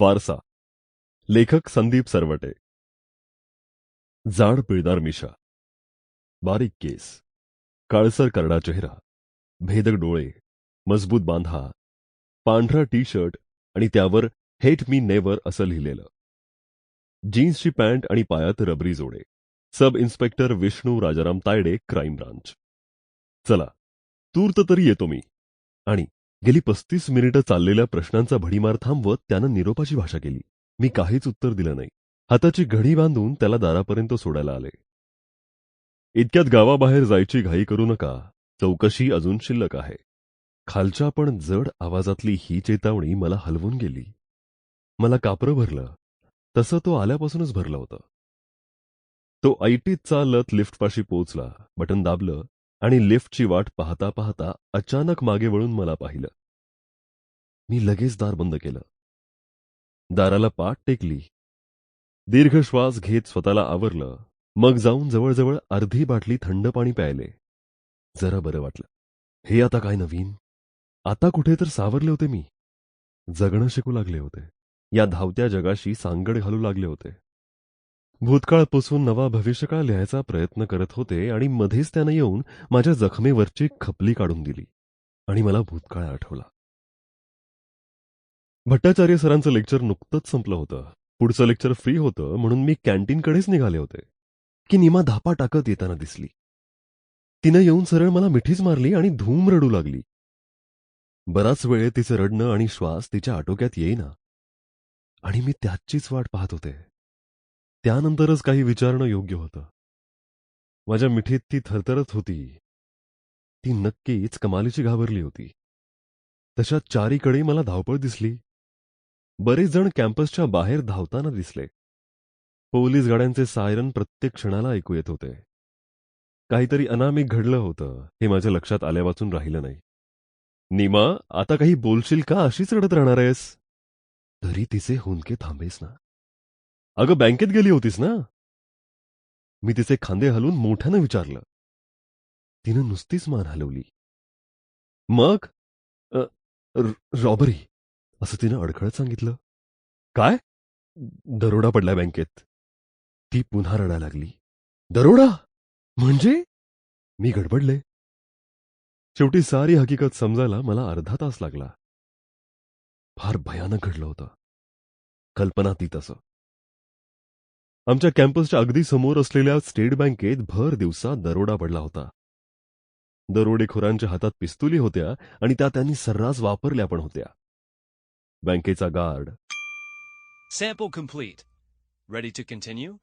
वारसा. लेखक संदीप सरवटे. जाड पिळदार मिशा. बारीक केस. काळसर करडा चेहरा. भेदक डोळे. मजबूत बांधा. पांढरा टी शर्ट आणि त्यावर हेट मी नेवर असं लिहिलेलं. जीन्सची पॅन्ट आणि पायात रबरी जोडे. Sub inspector Vishnu Rajaram Tayade crime branch. चला. तूर्त तरी येतो मी. आणि गेली पस्तीस मिनिटं चाललेल्या प्रश्नांचा भडीमार थांबवत त्यानं निरोपाची भाषा केली. मी काहीच उत्तर दिलं नाही. हाताची घडी बांधून त्याला दारापर्यंत सोडायला आले. इतक्यात गावाबाहेर जायची घाई करू नका. चौकशी अजून शिल्लक आहे. खालच्या पण जड आवाजातली ही चेतावणी मला हलवून गेली. मला कापरं भरलं. तसं तो आल्यापासूनच भरलं होतं. तो ऐटीत चालत लिफ्टपाशी पोचला बटन दाबलं. आणि लिफ्टची वाट पाहता पाहता अचानक मागे वळून मला पाहिलं. मी लगेच दार बंद केलं. दाराला पाठ टेकली. दीर्घ श्वास घेत स्वतःला आवरलं. मग जाऊन जवळजवळ अर्धी बाटली थंड पाणी प्यायले. जरा बरं वाटलं. हे आता काय नवीन? आता कुठे तर सावरले होते मी. जगणं शिकू लागले होते. या धावत्या जगाशी सांगड घालू लागले होते. भूतकाळपासून नवा भविष्यकाळ लिहायचा प्रयत्न करत होते आणि मध्येच त्यानं येऊन माझ्या जखमेवरची खपली काढून दिली आणि मला भूतकाळ आठवला. भट्टाचार्य सरांचं लेक्चर नुकतंच संपलं होतं. पुढचं लेक्चर फ्री होतं म्हणून मी कॅन्टीनकडेच निघाले होते की निमा धापा टाकत येताना दिसली. तिनं येऊन सरळ मला मिठीच मारली आणि धूम रडू लागली. बराच वेळ तिचं रडणं आणि श्वास तिच्या आटोक्यात येईना. आणि मी त्याचीच वाट पाहत होते. त्यानंतरच काही विचारणं योग्य होतं. माझ्या मिठीत ती थरथरत होती. ती नक्कीच कमालीची घाबरली होती. तशा चारीकडे मला धावपळ दिसली. बरेच जण कॅम्पसच्या बाहेर धावताना दिसले. पोलीस गाड्यांचे सायरन प्रत्येक क्षणाला ऐकू येत होते. काहीतरी अनामिक घडलं होतं हे माझ्या लक्षात आल्यावाचून राहिलं नाही. नीमा आता काही बोलशील का? अशीच रडत राहणार आहेस. तरी तिचे हुंदके थांबेस ना. अगं बँकेत गेली होतीस ना? मी तिचे खांदे हलवून मोठ्यानं विचारलं. तिनं नुसतीच मान हलवली. मग? रॉबरी असं तिनं अडखळत सांगितलं. काय? दरोडा पडला बँकेत. ती पुन्हा रडायला लागली. दरोडा? म्हणजे? मी गडबडले. शेवटी सारी हकीकत समजायला मला अर्धा तास लागला. फार भयानक घडलं होतं. कल्पनातीत असं आमच्या कॅम्पसच्या अगदी समोर असलेल्या स्टेट बँकेत भर दिवसा दरोडा पडला होता. दरोडेखोरांच्या हातात पिस्तुली होत्या आणि त्या त्यांनी सर्रास वापरल्या पण होत्या. बँकेचा guard. Sample complete ready to continue